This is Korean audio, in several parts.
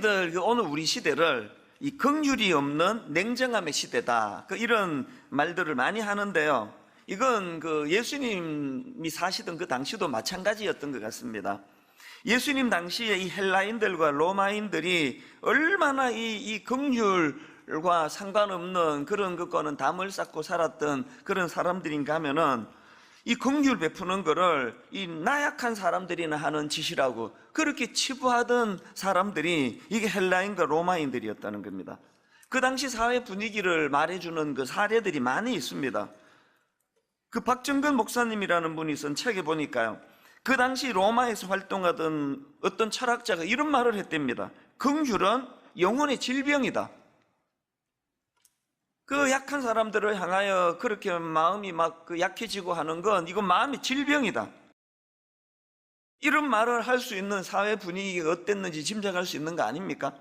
그 오늘 우리 시대를 이 긍휼이 없는 냉정함의 시대다. 그 이런 말들을 많이 하는데요. 이건 그 예수님이 사시던 그 당시도 마찬가지였던 것 같습니다. 예수님 당시에 이 헬라인들과 로마인들이 얼마나 이, 이 긍휼과 상관없는 그런 것과는 담을 쌓고 살았던 그런 사람들인가 하면은 이 긍휼 베푸는 거를 이 나약한 사람들이나 하는 짓이라고 그렇게 치부하던 사람들이 이게 헬라인과 로마인들이었다는 겁니다. 그 당시 사회 분위기를 말해주는 그 사례들이 많이 있습니다. 그 박정근 목사님이라는 분이 쓴 책에 보니까요. 그 당시 로마에서 활동하던 어떤 철학자가 이런 말을 했답니다. 긍휼은 영혼의 질병이다. 그 약한 사람들을 향하여 그렇게 마음이 막 그 약해지고 하는 건 이건 마음의 질병이다. 이런 말을 할 수 있는 사회 분위기가 어땠는지 짐작할 수 있는 거 아닙니까?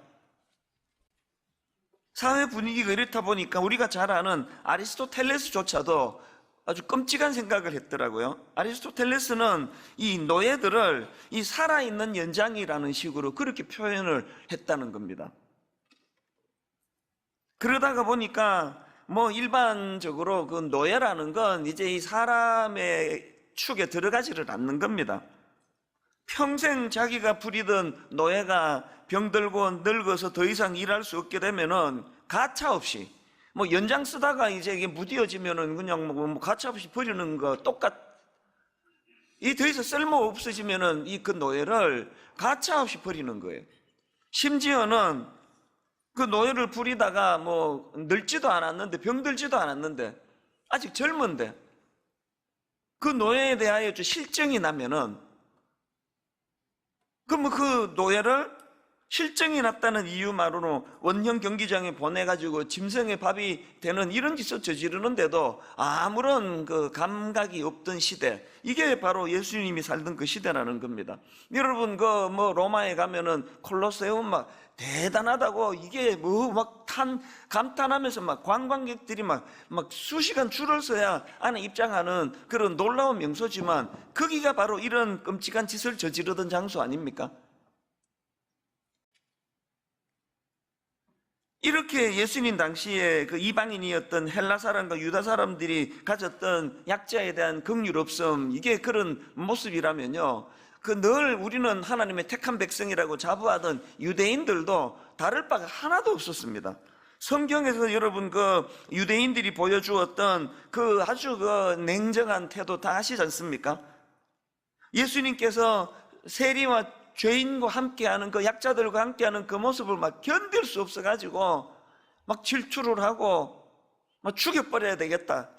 사회 분위기가 이렇다 보니까 우리가 잘 아는 아리스토텔레스조차도 아주 끔찍한 생각을 했더라고요. 아리스토텔레스는 이 노예들을 이 살아있는 연장이라는 식으로 그렇게 표현을 했다는 겁니다. 그러다가 보니까 뭐 일반적으로 그 노예라는 건 이제 이 사람의 축에 들어가지를 않는 겁니다. 평생 자기가 부리던 노예가 병들고 늙어서 더 이상 일할 수 없게 되면은 가차 없이 뭐 연장 쓰다가 이제 이게 무디어지면은 그냥 뭐, 뭐 가차 없이 버리는 거 똑같 이더 이상 쓸모 없어지면은 이 그 노예를 가차 없이 버리는 거예요. 심지어는 그 노예를 부리다가 뭐 늙지도 않았는데 병들지도 않았는데 아직 젊은데 그 노예에 대하여 좀 실정이 나면은 그러면 그 노예를 실정이 났다는 이유만으로 원형 경기장에 보내가지고 짐승의 밥이 되는 이런 짓을 저지르는데도 아무런 그 감각이 없던 시대. 이게 바로 예수님이 살던 그 시대라는 겁니다. 여러분, 그 뭐 로마에 가면은 콜로세움 막 대단하다고 이게 뭐 막 탄, 감탄하면서 막 관광객들이 막, 막 수시간 줄을 서야 안에 입장하는 그런 놀라운 명소지만 거기가 바로 이런 끔찍한 짓을 저지르던 장소 아닙니까? 이렇게 예수님 당시에 그 이방인이었던 헬라 사람과 유다 사람들이 가졌던 약자에 대한 긍휼 없음 이게 그런 모습이라면요. 그 늘 우리는 하나님의 택한 백성이라고 자부하던 유대인들도 다를 바가 하나도 없었습니다. 성경에서 여러분 그 유대인들이 보여주었던 그 아주 그 냉정한 태도 다 아시지 않습니까? 예수님께서 세리와 죄인과 함께하는 그 약자들과 함께하는 그 모습을 막 견딜 수 없어가지고 막 질투를 하고 막 죽여버려야 되겠다.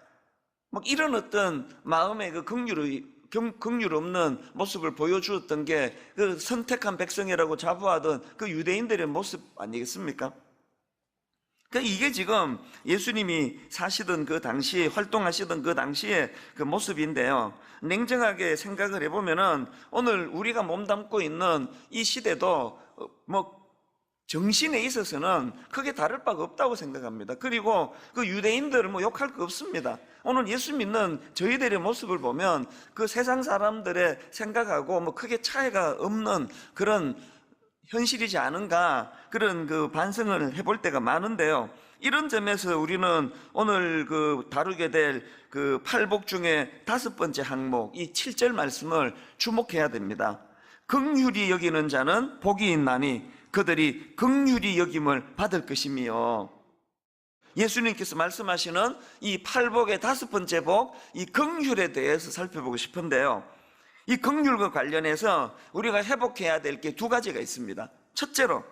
막 이런 어떤 마음의 그 긍휼의 경- 긍휼 없는 모습을 보여주었던 게 그 선택한 백성이라고 자부하던 그 유대인들의 모습 아니겠습니까? 그러니까 이게 지금 예수님이 사시던 그 당시에 활동하시던 그 당시의 그 모습인데요. 냉정하게 생각을 해보면은 오늘 우리가 몸담고 있는 이 시대도 어, 뭐 정신에 있어서는 크게 다를 바가 없다고 생각합니다. 그리고 그 유대인들을 뭐 욕할 거 없습니다. 오늘 예수 믿는 저희들의 모습을 보면 그 세상 사람들의 생각하고 뭐 크게 차이가 없는 그런 현실이지 않은가 그런 그 반성을 해볼 때가 많은데요. 이런 점에서 우리는 오늘 그 다루게 될 그 팔복 중에 다섯 번째 항목 이 7절 말씀을 주목해야 됩니다. 긍휼히 여기는 자는 복이 있나니 그들이 긍휼히 여김을 받을 것이며 예수님께서 말씀하시는 이 팔복의 다섯 번째 복, 이 긍휼에 대해서 살펴보고 싶은데요. 이 긍휼과 관련해서 우리가 회복해야 될 게 두 가지가 있습니다. 첫째로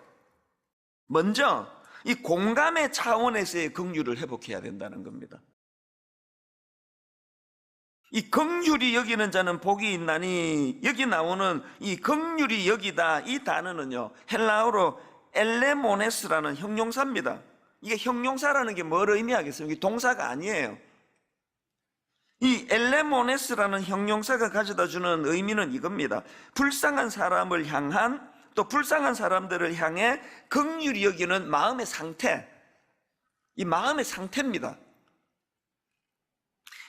먼저 이 공감의 차원에서의 긍휼을 회복해야 된다는 겁니다. 이 긍휼이 여기는 자는 복이 있나니 여기 나오는 이 긍휼이 여기다 이 단어는요 헬라어로 엘레모네스라는 형용사입니다. 이게 형용사라는 게 뭘 의미하겠습니까? 이게 동사가 아니에요. 이 엘레모네스라는 형용사가 가져다 주는 의미는 이겁니다. 불쌍한 사람을 향한 또 불쌍한 사람들을 향해 긍휼히 여기는 마음의 상태. 이 마음의 상태입니다.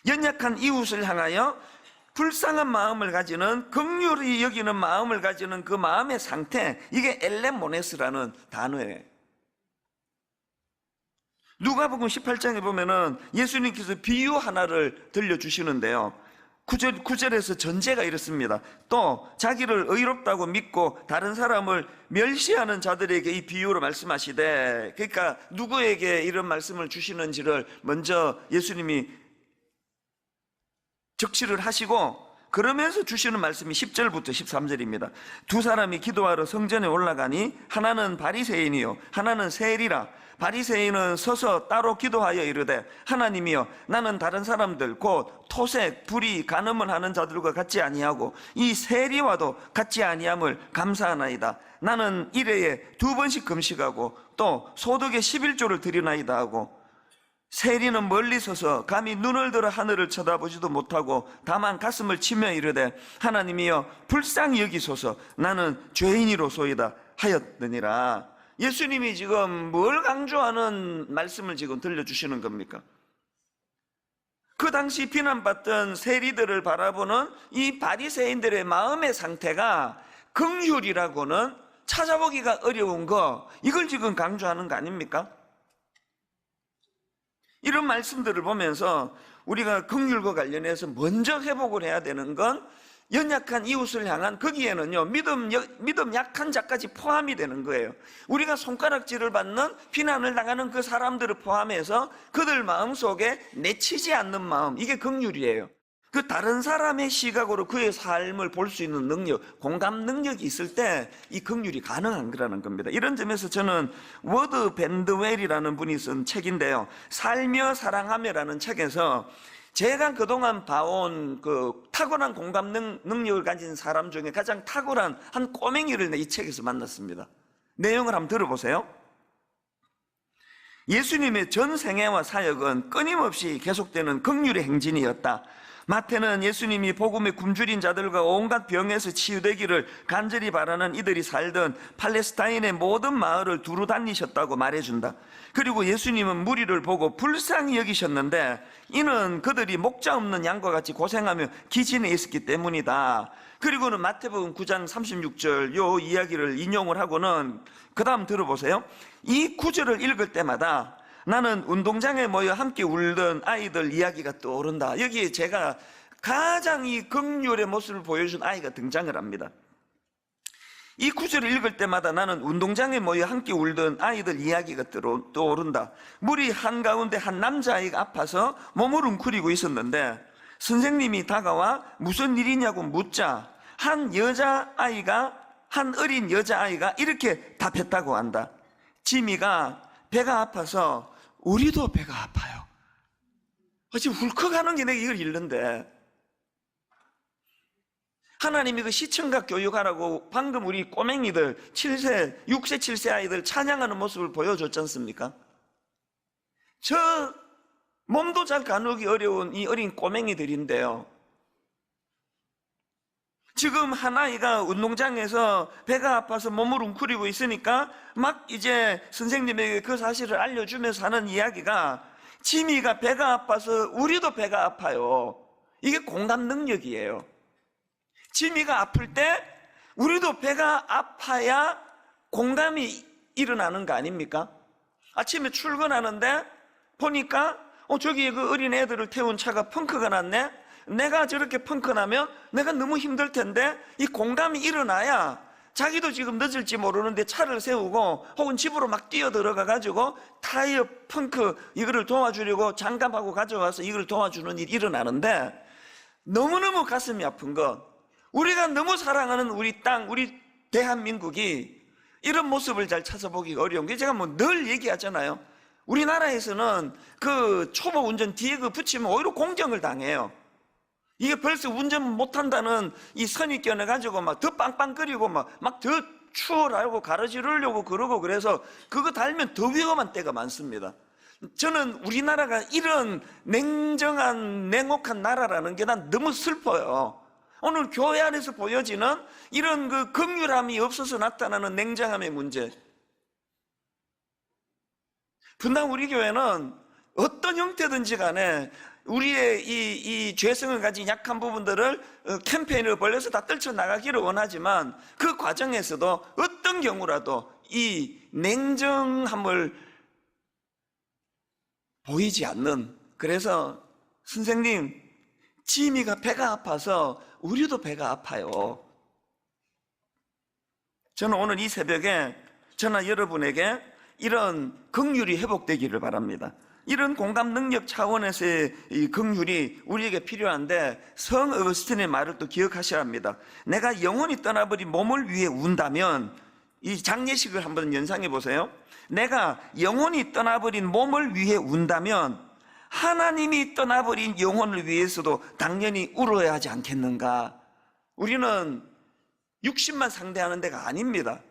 연약한 이웃을 향하여 불쌍한 마음을 가지는 극률이 여기는 마음을 가지는 그 마음의 상태 이게 엘레모네스라는 단어예요. 누가복음 18장에 보면은 예수님께서 비유 하나를 들려주시는데요. 9절, 9절에서 전제가 이렇습니다. 또 자기를 의롭다고 믿고 다른 사람을 멸시하는 자들에게 이 비유로 말씀하시되 그러니까 누구에게 이런 말씀을 주시는지를 먼저 예수님이 적시를 하시고 그러면서 주시는 말씀이 10절부터 13절입니다. 두 사람이 기도하러 성전에 올라가니 하나는 바리새인이요 하나는 세리라 바리새인은 서서 따로 기도하여 이르되 하나님이여 나는 다른 사람들 곧 토색, 불의, 간음을 하는 자들과 같지 아니하고 이 세리와도 같지 아니함을 감사하나이다. 나는 일회에 두 번씩 금식하고 또 소득의 11조를 드리나이다 하고 세리는 멀리 서서 감히 눈을 들어 하늘을 쳐다보지도 못하고 다만 가슴을 치며 이르되 하나님이여 불쌍히 여기소서 나는 죄인이로소이다 하였느니라 예수님이 지금 뭘 강조하는 말씀을 지금 들려주시는 겁니까? 그 당시 비난받던 세리들을 바라보는 이 바리새인들의 마음의 상태가 긍휼이라고는 찾아보기가 어려운 거 이걸 지금 강조하는 거 아닙니까? 이런 말씀들을 보면서 우리가 긍휼과 관련해서 먼저 회복을 해야 되는 건 연약한 이웃을 향한 거기에는요 믿음 믿음 약한 자까지 포함이 되는 거예요. 우리가 손가락질을 받는 비난을 당하는 그 사람들을 포함해서 그들 마음 속에 내치지 않는 마음 이게 긍휼이에요. 그 다른 사람의 시각으로 그의 삶을 볼 수 있는 능력, 공감 능력이 있을 때 이 긍휼이 가능한 거라는 겁니다. 이런 점에서 저는 워드 밴드웰이라는 분이 쓴 책인데요. 살며 사랑하며라는 책에서 제가 그동안 봐온 그 탁월한 공감 능, 능력을 가진 사람 중에 가장 탁월한 한 꼬맹이를 이 책에서 만났습니다. 내용을 한번 들어보세요. 예수님의 전 생애와 사역은 끊임없이 계속되는 긍휼의 행진이었다. 마태는 예수님이 복음의 굶주린 자들과 온갖 병에서 치유되기를 간절히 바라는 이들이 살던 팔레스타인의 모든 마을을 두루 다니셨다고 말해준다. 그리고 예수님은 무리를 보고 불쌍히 여기셨는데 이는 그들이 목자 없는 양과 같이 고생하며 기진에 있었기 때문이다. 그리고는 마태복음 9장 36절 요 이야기를 인용을 하고는 그 다음 들어보세요. 이 구절을 읽을 때마다 나는 운동장에 모여 함께 울던 아이들 이야기가 떠오른다. 여기에 제가 가장 이 극률의 모습을 보여준 아이가 등장을 합니다. 이 구절을 읽을 때마다 나는 운동장에 모여 함께 울던 아이들 이야기가 떠오른다. 물이 한가운데 한 남자아이가 아파서 몸을 웅크리고 있었는데 선생님이 다가와 무슨 일이냐고 묻자 한 여자아이가 한 어린 여자아이가 이렇게 답했다고 한다. 지미가 배가 아파서 우리도 배가 아파요. 지금 울컥하는 게 내가 이걸 읽는데 하나님이 그 시청각 교육하라고 방금 우리 꼬맹이들 7세, 6세, 7세 아이들 찬양하는 모습을 보여줬지 않습니까? 저 몸도 잘 가누기 어려운 이 어린 꼬맹이들인데요. 지금 한 아이가 운동장에서 배가 아파서 몸을 웅크리고 있으니까 막 이제 선생님에게 그 사실을 알려주면서 하는 이야기가 지미가 배가 아파서 우리도 배가 아파요. 이게 공감 능력이에요. 지미가 아플 때 우리도 배가 아파야 공감이 일어나는 거 아닙니까? 아침에 출근하는데 보니까 어 저기 그 어린 애들을 태운 차가 펑크가 났네. 내가 저렇게 펑크 나면 내가 너무 힘들 텐데 이 공감이 일어나야 자기도 지금 늦을지 모르는데 차를 세우고 혹은 집으로 막 뛰어 들어가 가지고 타이어 펑크 이거를 도와주려고 장갑하고 가져와서 이걸 도와주는 일이 일어나는데 너무너무 가슴이 아픈 것 우리가 너무 사랑하는 우리 땅, 우리 대한민국이 이런 모습을 잘 찾아보기가 어려운 게 제가 뭐 늘 얘기하잖아요. 우리나라에서는 그 초보 운전 뒤에 그 붙이면 오히려 공경을 당해요. 이게 벌써 운전 못한다는 이 선입견을 가지고 막 더 빵빵거리고 막, 막더 추월하고 가로지르려고 그러고 그래서 그거 달면 더 위험한 때가 많습니다. 저는 우리나라가 이런 냉정한, 냉혹한 나라라는 게 난 너무 슬퍼요. 오늘 교회 안에서 보여지는 이런 그 긍휼함이 없어서 나타나는 냉정함의 문제. 분당 우리 교회는 어떤 형태든지 간에 우리의 이, 이 죄성을 가진 약한 부분들을 어, 캠페인을 벌려서 다 떨쳐나가기를 원하지만 그 과정에서도 어떤 경우라도 이 냉정함을 보이지 않는 그래서 선생님 지미가 배가 아파서 우리도 배가 아파요. 저는 오늘 이 새벽에 저나 여러분에게 이런 긍휼이 회복되기를 바랍니다. 이런 공감 능력 차원에서의 이 긍휼이 우리에게 필요한데 성 어거스틴의 말을 또 기억하셔야 합니다. 내가 영원히 떠나버린 몸을 위해 운다면 이 장례식을 한번 연상해 보세요. 내가 영원히 떠나버린 몸을 위해 운다면 하나님이 떠나버린 영혼을 위해서도 당연히 울어야 하지 않겠는가? 우리는 60만 상대하는 데가 아닙니다.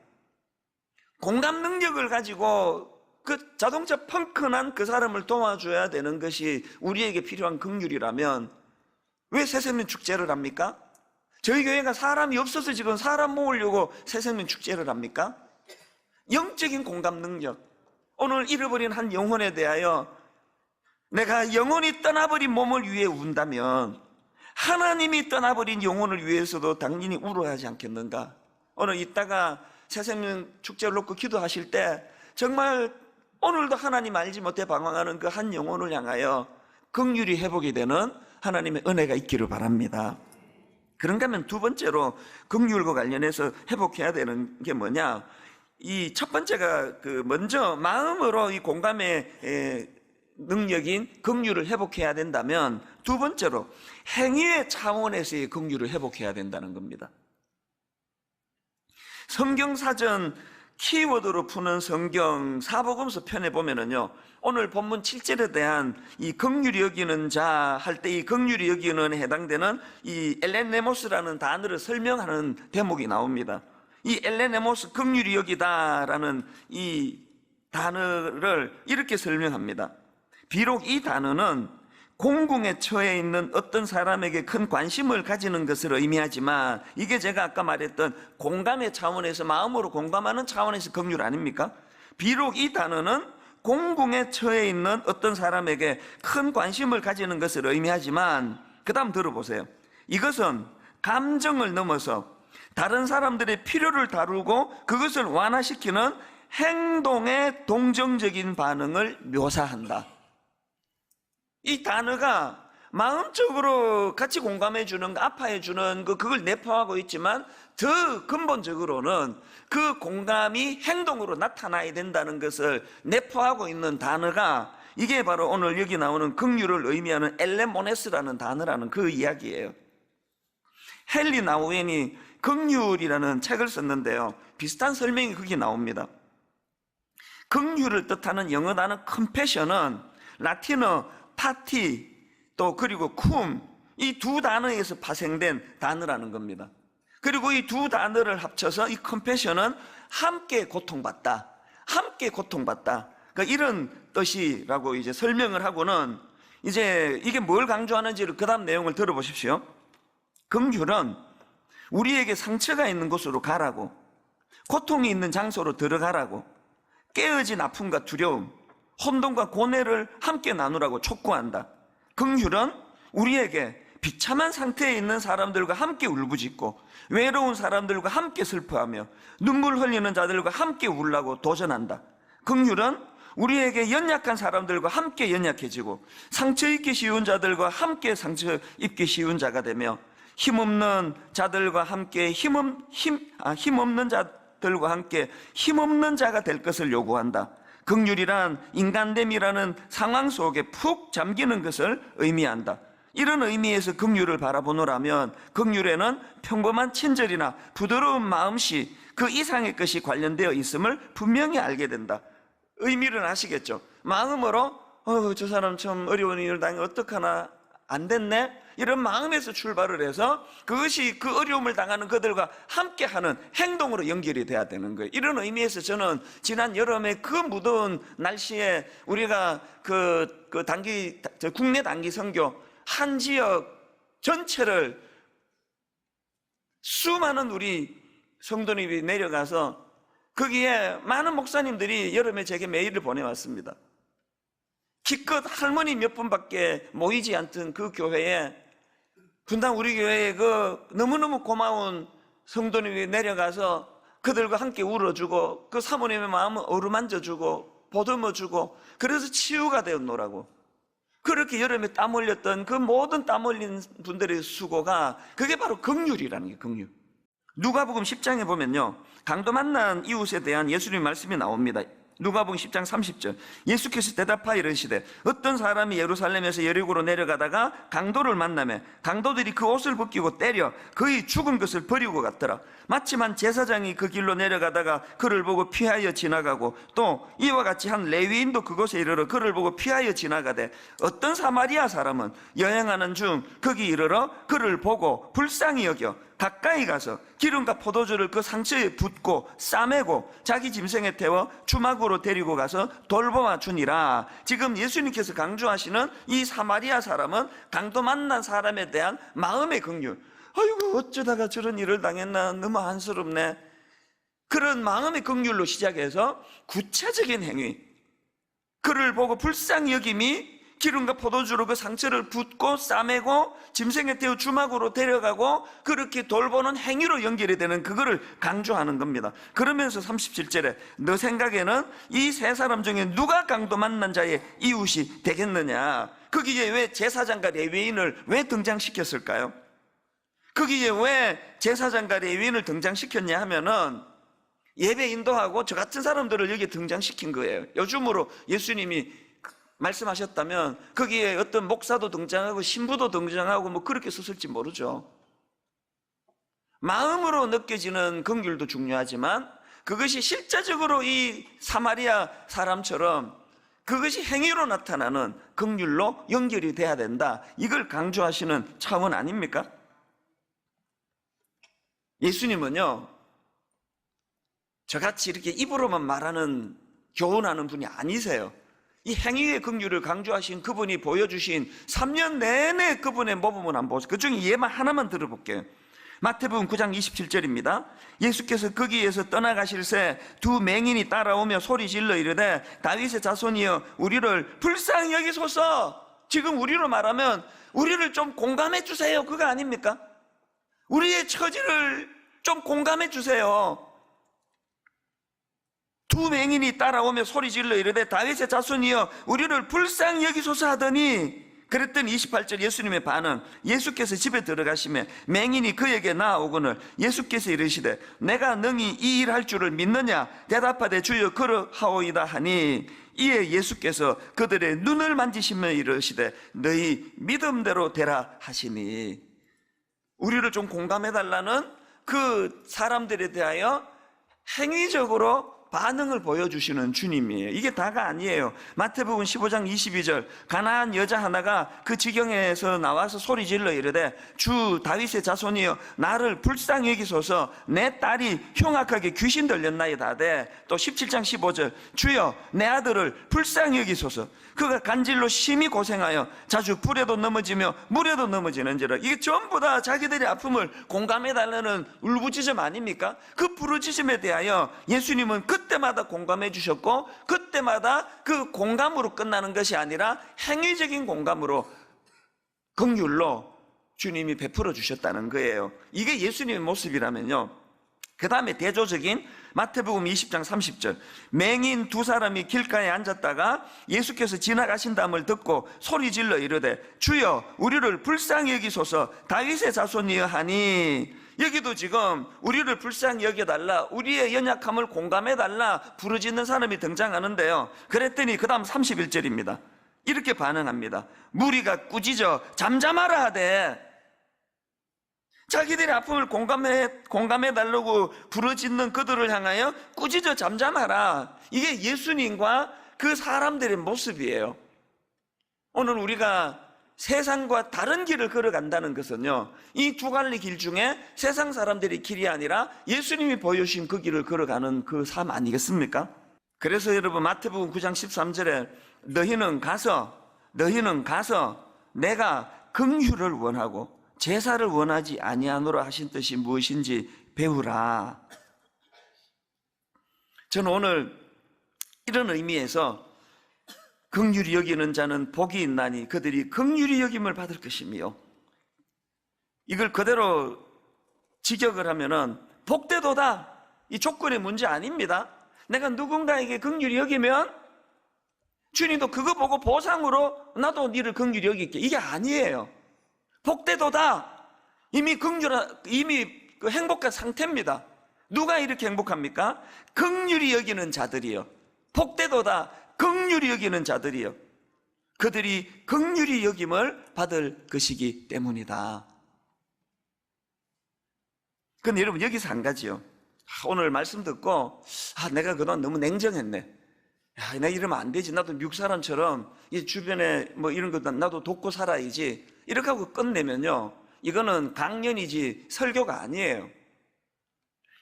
공감 능력을 가지고 그 자동차 펑크난 그 사람을 도와줘야 되는 것이 우리에게 필요한 긍휼이라면 왜 새생명 축제를 합니까? 저희 교회가 사람이 없어서 지금 사람 모으려고 새생명 축제를 합니까? 영적인 공감 능력. 오늘 잃어버린 한 영혼에 대하여 내가 영혼이 떠나버린 몸을 위해 운다면 하나님이 떠나버린 영혼을 위해서도 당연히 울어야 하지 않겠는가? 오늘 이따가 새생명 축제를 놓고 기도하실 때 정말 오늘도 하나님 알지 못해 방황하는 그 한 영혼을 향하여 긍휼이 회복이 되는 하나님의 은혜가 있기를 바랍니다. 그런가 하면 두 번째로 긍휼과 관련해서 회복해야 되는 게 뭐냐? 이 첫 번째가 그 먼저 마음으로 이 공감의 에, 능력인 긍휼을 회복해야 된다면 두 번째로 행위의 차원에서의 긍휼을 회복해야 된다는 겁니다. 성경 사전 키워드로 푸는 성경 사복음서 편에 보면은요. 오늘 본문 7절에 대한 이 긍휼히 여기는 자 할 때 이 긍휼히 여기는 해당되는 이 엘레네모스라는 단어를 설명하는 대목이 나옵니다. 이 엘레네모스 긍휼히 여기다라는 이 단어를 이렇게 설명합니다. 비록 이 단어는 공궁에 처해 있는 어떤 사람에게 큰 관심을 가지는 것을 의미하지만 이게 제가 아까 말했던 공감의 차원에서 마음으로 공감하는 차원에서 긍휼 아닙니까? 비록 이 단어는 공궁에 처해 있는 어떤 사람에게 큰 관심을 가지는 것을 의미하지만 그 다음 들어보세요. 이것은 감정을 넘어서 다른 사람들의 필요를 다루고 그것을 완화시키는 행동의 동정적인 반응을 묘사한다. 이 단어가 마음적으로 같이 공감해 주는, 아파해 주는 그 그걸 내포하고 있지만 더 근본적으로는 그 공감이 행동으로 나타나야 된다는 것을 내포하고 있는 단어가 이게 바로 오늘 여기 나오는 긍휼을 의미하는 엘레모네스라는 단어라는 그 이야기예요. 헨리 나우엔이 긍휼이라는 책을 썼는데요. 비슷한 설명이 거기 나옵니다. 긍휼을 뜻하는 영어 단어 컴패션은 라틴어 파티 또 그리고 쿰 이 두 단어에서 파생된 단어라는 겁니다. 그리고 이 두 단어를 합쳐서 이 컴패션은 함께 고통받다. 함께 고통받다. 그러니까 이런 뜻이라고 이제 설명을 하고는 이제 이게 뭘 강조하는지를 그 다음 내용을 들어보십시오. 긍휼은 우리에게 상처가 있는 곳으로 가라고, 고통이 있는 장소로 들어가라고, 깨어진 아픔과 두려움, 혼돈과 고뇌를 함께 나누라고 촉구한다. 긍휼은 우리에게 비참한 상태에 있는 사람들과 함께 울부짖고 외로운 사람들과 함께 슬퍼하며 눈물 흘리는 자들과 함께 울라고 도전한다. 긍휼은 우리에게 연약한 사람들과 함께 연약해지고 상처 입기 쉬운 자들과 함께 상처 입기 쉬운 자가 되며 힘없는 자들과 함께 힘없, 힘, 아, 힘없는 자들과 함께 힘없는 자가 될 것을 요구한다. 긍휼이란 인간됨이라는 상황 속에 푹 잠기는 것을 의미한다. 이런 의미에서 긍휼을 바라보노라면 긍휼에는 평범한 친절이나 부드러운 마음씨 그 이상의 것이 관련되어 있음을 분명히 알게 된다. 의미를 아시겠죠? 마음으로 어, 저 사람 참 어려운 일을 당해 어떡하나 안 됐네? 이런 마음에서 출발을 해서 그것이 그 어려움을 당하는 그들과 함께하는 행동으로 연결이 돼야 되는 거예요. 이런 의미에서 저는 지난 여름에 그 무더운 날씨에 우리가 그, 그 단기, 저 국내 단기 선교 한 지역 전체를 수많은 우리 성도님이 내려가서 거기에 많은 목사님들이 여름에 제게 메일을 보내왔습니다. 기껏 할머니 몇 분밖에 모이지 않던 그 교회에 분당 우리 교회에 그 너무너무 고마운 성도님이 내려가서 그들과 함께 울어주고 그 사모님의 마음을 어루만져주고 보듬어주고 그래서 치유가 되었노라고. 그렇게 여름에 땀 흘렸던 그 모든 땀 흘린 분들의 수고가 그게 바로 긍휼이라는 게 긍휼 누가복음 10장에 보면요. 강도 만난 이웃에 대한 예수님 말씀이 나옵니다 누가복음 10장 30절. 예수께서 대답하여 이르시되 어떤 사람이 예루살렘에서 여리고로 내려가다가 강도를 만나매 강도들이 그 옷을 벗기고 때려 그의 죽은 것을 버리고 갔더라. 마침한 제사장이 그 길로 내려가다가 그를 보고 피하여 지나가고 또 이와 같이 한 레위인도 그곳에 이르러 그를 보고 피하여 지나가되 어떤 사마리아 사람은 여행하는 중 거기 이르러 그를 보고 불쌍히 여겨 가까이 가서 기름과 포도주를 그 상처에 붓고 싸매고 자기 짐승에 태워 주막으로 데리고 가서 돌보아 주니라. 지금 예수님께서 강조하시는 이 사마리아 사람은 강도 만난 사람에 대한 마음의 긍휼. 아이고 어쩌다가 저런 일을 당했나 너무 안쓰럽네. 그런 마음의 긍휼로 시작해서 구체적인 행위. 그를 보고 불쌍히 여김이 기름과 포도주로 그 상처를 붓고 싸매고 짐승에 태워 주막으로 데려가고 그렇게 돌보는 행위로 연결이 되는 그거를 강조하는 겁니다. 그러면서 37절에 너 생각에는 이 세 사람 중에 누가 강도 만난 자의 이웃이 되겠느냐? 거기에 왜 제사장과 레위인을 왜 등장시켰을까요? 거기에 왜 제사장과 레위인을 등장시켰냐 하면은 예배 인도하고 저 같은 사람들을 여기에 등장시킨 거예요. 요즘으로 예수님이 말씀하셨다면 거기에 어떤 목사도 등장하고 신부도 등장하고 뭐 그렇게 썼을지 모르죠. 마음으로 느껴지는 긍휼도 중요하지만 그것이 실제적으로 이 사마리아 사람처럼 그것이 행위로 나타나는 긍휼로 연결이 돼야 된다. 이걸 강조하시는 차원 아닙니까? 예수님은요, 저같이 이렇게 입으로만 말하는 교훈하는 분이 아니세요. 이 행위의 긍휼을 강조하신 그분이 보여주신 3년 내내 그분의 모범을 한번 보세요. 그 중에 예만 하나만 들어볼게요. 마태복음 9장 27절입니다. 예수께서 거기에서 떠나가실새 두 맹인이 따라오며 소리 질러 이르되 다윗의 자손이여 우리를 불쌍히 여기소서. 지금 우리로 말하면 우리를 좀 공감해 주세요. 그거 아닙니까? 우리의 처지를 좀 공감해 주세요. 두 맹인이 따라오며 소리 질러 이르되 다윗의 자손이여 우리를 불쌍히 여기소서 하더니 그랬더니 28절 예수님의 반응 예수께서 집에 들어가시며 맹인이 그에게 나아오거늘 예수께서 이르시되 내가 능히 이 일 할 줄을 믿느냐? 대답하되 주여 그러하오이다 하니 이에 예수께서 그들의 눈을 만지시며 이르시되 너희 믿음대로 되라 하시니. 우리를 좀 공감해 달라는 그 사람들에 대하여 행위적으로 반응을 보여주시는 주님이에요. 이게 다가 아니에요. 마태복음 15장 22절 가나안 여자 하나가 그 지경에서 나와서 소리 질러 이르되 주 다윗의 자손이여 나를 불쌍히 여기소서 내 딸이 흉악하게 귀신 들렸나이다 하되 또 17장 15절 주여 내 아들을 불쌍히 여기소서 그가 간질로 심히 고생하여 자주 불에도 넘어지며 물에도 넘어지는지라 이게 전부 다 자기들의 아픔을 공감해 달라는 울부짖음 아닙니까? 그 부르짖음에 대하여 예수님은 그때마다 공감해 주셨고 그때마다 그 공감으로 끝나는 것이 아니라 행위적인 공감으로 긍휼로 주님이 베풀어 주셨다는 거예요. 이게 예수님의 모습이라면요. 그 다음에 대조적인 마태복음 20장 30절 맹인 두 사람이 길가에 앉았다가 예수께서 지나가신다음을 듣고 소리 질러 이르되 주여 우리를 불쌍히 여기소서 다윗의 자손이여 하니 여기도 지금 우리를 불쌍히 여겨달라 우리의 연약함을 공감해달라 부르짖는 사람이 등장하는데요 그랬더니 그 다음 31절입니다 이렇게 반응합니다 무리가 꾸짖어 잠잠하라 하되 자기들의 아픔을 공감해, 공감해 달라고 부르짖는 그들을 향하여 꾸짖어 잠잠하라. 이게 예수님과 그 사람들의 모습이에요. 오늘 우리가 세상과 다른 길을 걸어간다는 것은요, 이 두 갈래 길 중에 세상 사람들의 길이 아니라 예수님이 보여주신 그 길을 걸어가는 그 삶 아니겠습니까? 그래서 여러분, 마태복음 9장 13절에 너희는 가서, 너희는 가서 내가 긍휼을 원하고 제사를 원하지 아니하노라 하신 뜻이 무엇인지 배우라. 저는 오늘 이런 의미에서 긍휼히 여기는 자는 복이 있나니 그들이 긍휼히 여김을 받을 것이며 이걸 그대로 직역을 하면은 복되도다 이 조건의 문제 아닙니다. 내가 누군가에게 긍휼히 여기면 주님도 그거 보고 보상으로 나도 니를 긍휼히 여길게 이게 아니에요. 복되도다 이미 긍휼 이미 그 행복한 상태입니다. 누가 이렇게 행복합니까? 긍휼히 여기는 자들이요. 복되도다 긍휼히 여기는 자들이요. 그들이 긍휼히 여김을 받을 것이기 때문이다. 근데 여러분 여기서 한 가지요. 아, 오늘 말씀 듣고 아 내가 그동안 너무 냉정했네. 야, 내가 이러면 안 되지. 나도 미국 사람처럼 이 주변에 뭐 이런 거 나도 돕고 살아야지. 이렇게 하고 끝내면요. 이거는 강연이지 설교가 아니에요.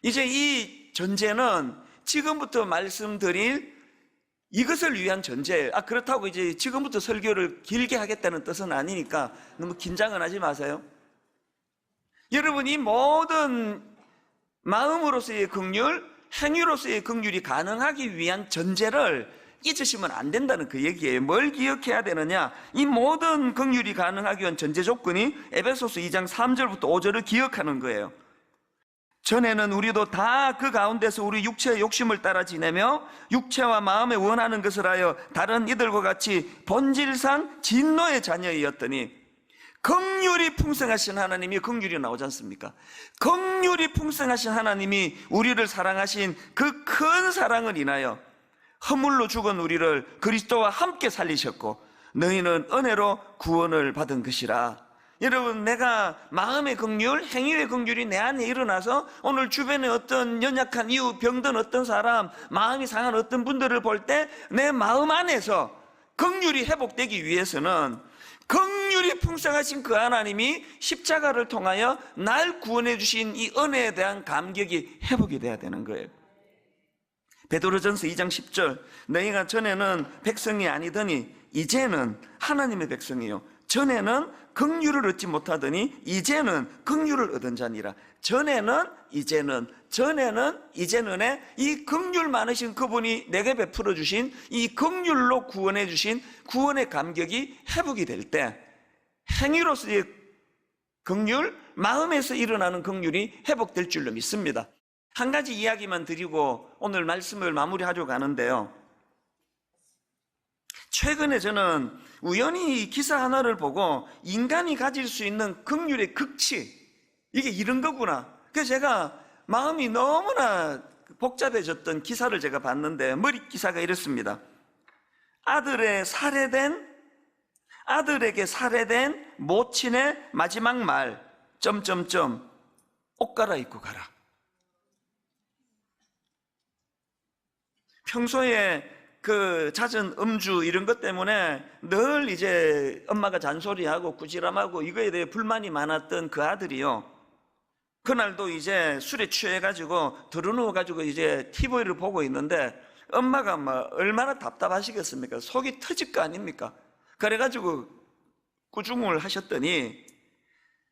이제 이 전제는 지금부터 말씀드릴 이것을 위한 전제예요. 아, 그렇다고 이제 지금부터 설교를 길게 하겠다는 뜻은 아니니까 너무 긴장은 하지 마세요. 여러분이 모든 마음으로서의 긍휼, 행위로서의 긍휼이 가능하기 위한 전제를 잊으시면 안 된다는 그 얘기예요. 뭘 기억해야 되느냐? 이 모든 긍휼이 가능하기 위한 전제 조건이 에베소서 2장 3절부터 5절을 기억하는 거예요. 전에는 우리도 다 그 가운데서 우리 육체의 욕심을 따라 지내며 육체와 마음에 원하는 것을 하여 다른 이들과 같이 본질상 진노의 자녀이었더니 긍휼이 풍성하신 하나님이 긍휼이 나오지 않습니까? 긍휼이 풍성하신 하나님이 우리를 사랑하신 그 큰 사랑을 인하여 허물로 죽은 우리를 그리스도와 함께 살리셨고 너희는 은혜로 구원을 받은 것이라. 여러분 내가 마음의 긍휼, 행위의 긍휼이 내 안에 일어나서 오늘 주변에 어떤 연약한 이유, 병든 어떤 사람, 마음이 상한 어떤 분들을 볼 때 내 마음 안에서 긍휼이 회복되기 위해서는 긍휼이 풍성하신 그 하나님이 십자가를 통하여 날 구원해 주신 이 은혜에 대한 감격이 회복이 돼야 되는 거예요. 베드로전서 2장 10절 너희가 전에는 백성이 아니더니 이제는 하나님의 백성이요 전에는 긍휼을 얻지 못하더니 이제는 긍휼을 얻은 자니라 전에는 이제는 전에는 이제는에 이 긍휼 많으신 그분이 내게 베풀어 주신 이 긍휼로 구원해 주신 구원의 감격이 회복이 될 때 행위로서의 긍휼 마음에서 일어나는 긍휼이 회복될 줄로 믿습니다. 한 가지 이야기만 드리고 오늘 말씀을 마무리하려고 하는데요. 최근에 저는 우연히 이 기사 하나를 보고 인간이 가질 수 있는 긍휼의 극치 이게 이런 거구나. 그래서 제가 마음이 너무나 복잡해졌던 기사를 제가 봤는데 머리 기사가 이렇습니다. 아들의 살해된 아들에게 살해된 모친의 마지막 말 점점점 옷 갈아입고 가라. 평소에 그 잦은 음주 이런 것 때문에 늘 이제 엄마가 잔소리하고 꾸지람하고 이거에 대해 불만이 많았던 그 아들이요. 그날도 이제 술에 취해가지고 들어누워가지고 이제 TV를 보고 있는데 엄마가 막 얼마나 답답하시겠습니까? 속이 터질 거 아닙니까? 그래가지고 꾸중을 하셨더니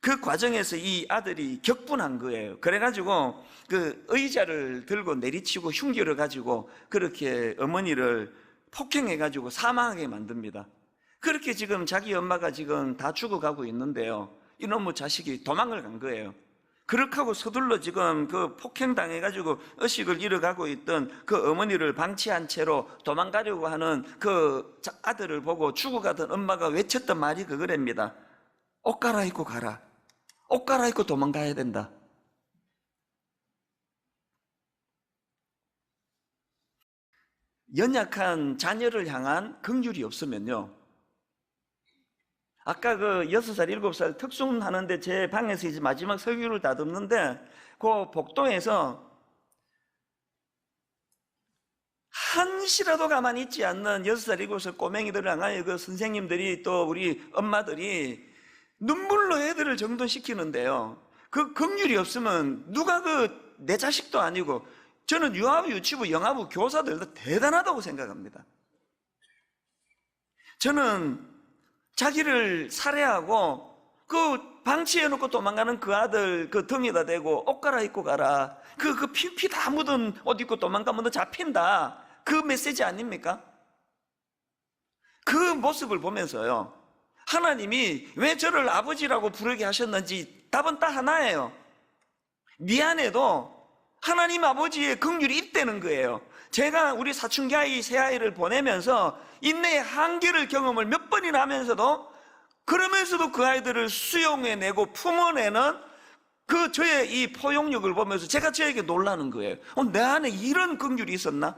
그 과정에서 이 아들이 격분한 거예요. 그래가지고 그 의자를 들고 내리치고 흉기를 가지고 그렇게 어머니를 폭행해가지고 사망하게 만듭니다. 그렇게 지금 자기 엄마가 지금 다 죽어가고 있는데요. 이놈의 자식이 도망을 간 거예요. 그렇게 하고 서둘러 지금 그 폭행당해가지고 의식을 잃어가고 있던 그 어머니를 방치한 채로 도망가려고 하는 그 아들을 보고 죽어가던 엄마가 외쳤던 말이 그거랍니다. 옷 갈아입고 가라. 옷 갈아입고 도망가야 된다. 연약한 자녀를 향한 긍휼이 없으면요. 아까 그 여섯 살 일곱 살 특송 하는데 제 방에서 이제 마지막 설교를 다듬는데 그 복도에서 한시라도 가만히 있지 않는 여섯 살 일곱 살 꼬맹이들을 향하여 그 선생님들이 또 우리 엄마들이 눈물로 애들을 정돈시키는데요. 그 긍휼이 없으면 누가 그 내 자식도 아니고 저는 유아부, 유치부, 영아부 교사들 도 대단하다고 생각합니다. 저는 자기를 살해하고 그 방치해놓고 도망가는 그 아들 그 등에다 대고 옷 갈아입고 가라. 그, 그 피, 피 다 묻은 옷 입고 도망가면 너 잡힌다. 그 메시지 아닙니까? 그 모습을 보면서요. 하나님이 왜 저를 아버지라고 부르게 하셨는지 답은 딱 하나예요. 미안해도 하나님 아버지의 긍휼이 있다는 거예요. 제가 우리 사춘기 아이 새 아이를 보내면서 인내의 한계를 경험을 몇 번이나 하면서도 그러면서도 그 아이들을 수용해내고 품어내는 그 저의 이 포용력을 보면서 제가 저에게 놀라는 거예요. 어, 내 안에 이런 긍휼이 있었나?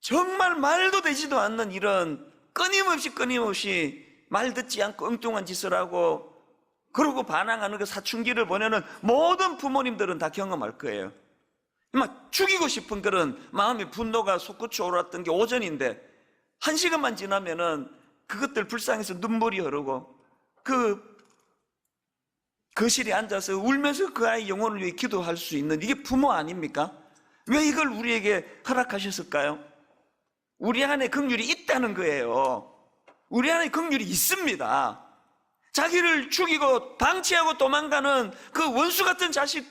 정말 말도 되지도 않는 이런 끊임없이 끊임없이 말 듣지 않고 엉뚱한 짓을 하고 그러고 반항하는 그 사춘기를 보내는 모든 부모님들은 다 경험할 거예요. 막 죽이고 싶은 그런 마음의 분노가 솟구쳐 올랐던 게 오전인데 한 시간만 지나면은 그것들 불쌍해서 눈물이 흐르고 그 거실에 앉아서 울면서 그 아이 영혼을 위해 기도할 수 있는 이게 부모 아닙니까? 왜 이걸 우리에게 허락하셨을까요? 우리 안에 긍휼이 있다는 거예요. 우리 안에 긍휼이 있습니다. 자기를 죽이고 방치하고 도망가는 그 원수 같은 자식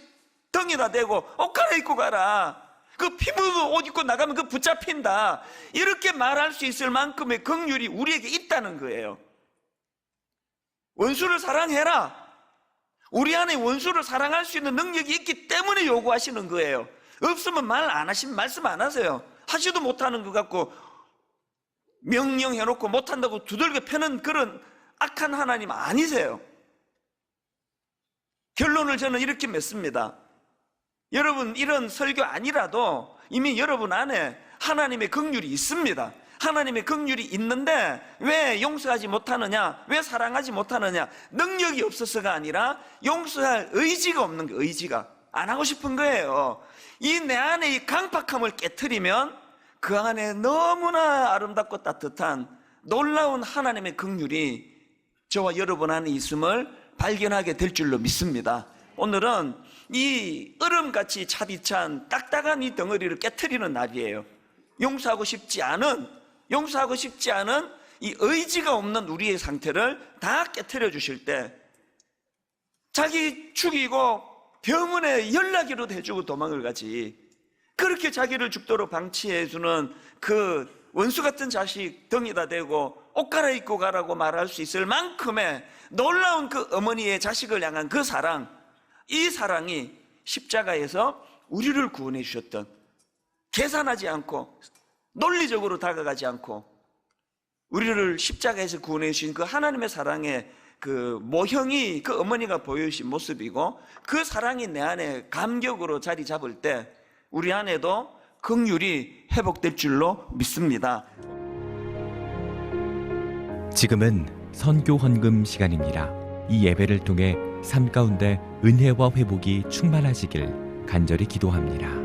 덩에다 대고 옷 갈아입고 가라. 그 피부도 옷 입고 나가면 그 붙잡힌다. 이렇게 말할 수 있을 만큼의 긍휼이 우리에게 있다는 거예요. 원수를 사랑해라. 우리 안에 원수를 사랑할 수 있는 능력이 있기 때문에 요구하시는 거예요. 없으면 말 안 하시면 말씀 안 하세요. 하지도 못하는 것 같고 명령해놓고 못한다고 두들겨 패는 그런 악한 하나님 아니세요. 결론을 저는 이렇게 맺습니다. 여러분 이런 설교 아니라도 이미 여러분 안에 하나님의 긍휼이 있습니다. 하나님의 긍휼이 있는데 왜 용서하지 못하느냐? 왜 사랑하지 못하느냐? 능력이 없어서가 아니라 용서할 의지가 없는 게 의지가 안 하고 싶은 거예요. 이 내 안에 이 강팍함을 깨뜨리면 그 안에 너무나 아름답고 따뜻한 놀라운 하나님의 긍휼이 저와 여러분 안에 있음을 발견하게 될 줄로 믿습니다. 오늘은 이 얼음같이 차디찬 딱딱한 이 덩어리를 깨뜨리는 날이에요. 용서하고 싶지 않은, 용서하고 싶지 않은 이 의지가 없는 우리의 상태를 다 깨뜨려 주실 때 자기 죽이고 병원에 연락이라도 해주고 도망을 가지. 그렇게 자기를 죽도록 방치해주는 그 원수 같은 자식 덩에다 대고 옷 갈아입고 가라고 말할 수 있을 만큼의 놀라운 그 어머니의 자식을 향한 그 사랑, 이 사랑이 십자가에서 우리를 구원해 주셨던 계산하지 않고 논리적으로 다가가지 않고 우리를 십자가에서 구원해 주신 그 하나님의 사랑의 그 모형이 그 어머니가 보여주신 모습이고 그 사랑이 내 안에 감격으로 자리 잡을 때 우리 안에도 긍휼이 회복될 줄로 믿습니다. 지금은 선교 헌금 시간입니다. 이 예배를 통해 삶 가운데 은혜와 회복이 충만하시길 간절히 기도합니다.